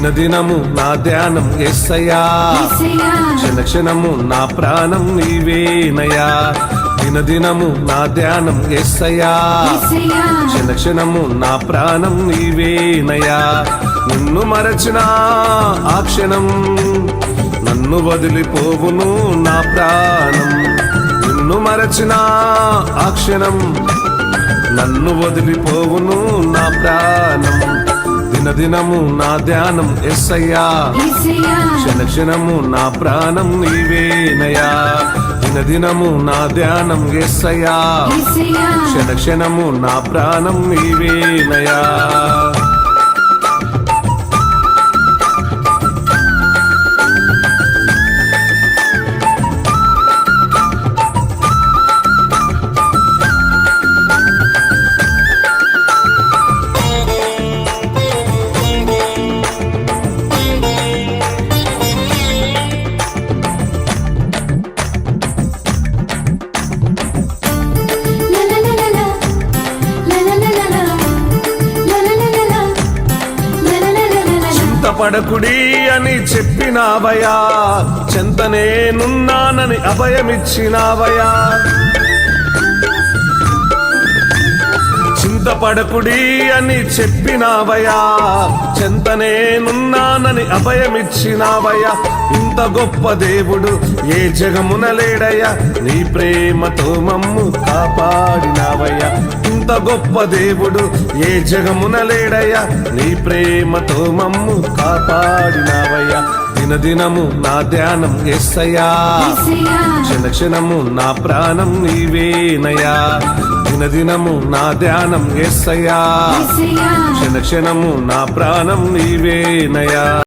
దినదినము నా ధ్యానం యేసయ్యా క్షణ క్షణము నా ప్రాణం నీవేనయా దినదినము నా ధ్యానం యేసయ్యా క్షణ క్షణము నా ప్రాణం నీవేనయా నిన్ను మరచిన ఆ క్షణం నన్ను వదిలిపోవును నా ప్రాణం. నిన్ను మరచిన ఆ క్షణం నన్ను వదిలిపోవును దినదినము నా ధ్యానం ఎస్సయ్యా. క్షణ క్షణము నా ప్రాణం నీవేనయా దినదినము నా ధ్యానం ఎస్సయ్యా. క్షణ క్షణము నా ప్రాణం నీవేనయా లా అని చెప్పినావయా చెంతనే నున్నానని అభయమిచ్చినావయా చింతపడకుడి అని చెప్పినావయా చెంతనే నున్నానని అభయమిచ్చినావయా ఇంత గొప్ప దేవుడు ఏ జగమున లేడయ్యా. నీ ప్రేమతో మమ్ము కాపాడినావయ్యా. ఇంత గొప్ప దేవుడు? ఏ జగమున లేడయ్యా? నీ ప్రేమతో మమ్ము కాపాడినావయ్యా. దినదినము నా ధ్యానం ఎస్సయ్యా. క్షణ క్షణము నా ప్రాణం నీవేనయా దినదినము నా ధ్యానం ఎస్సయ్యా. క్షణ క్షణము నా ప్రాణం నీవేనయా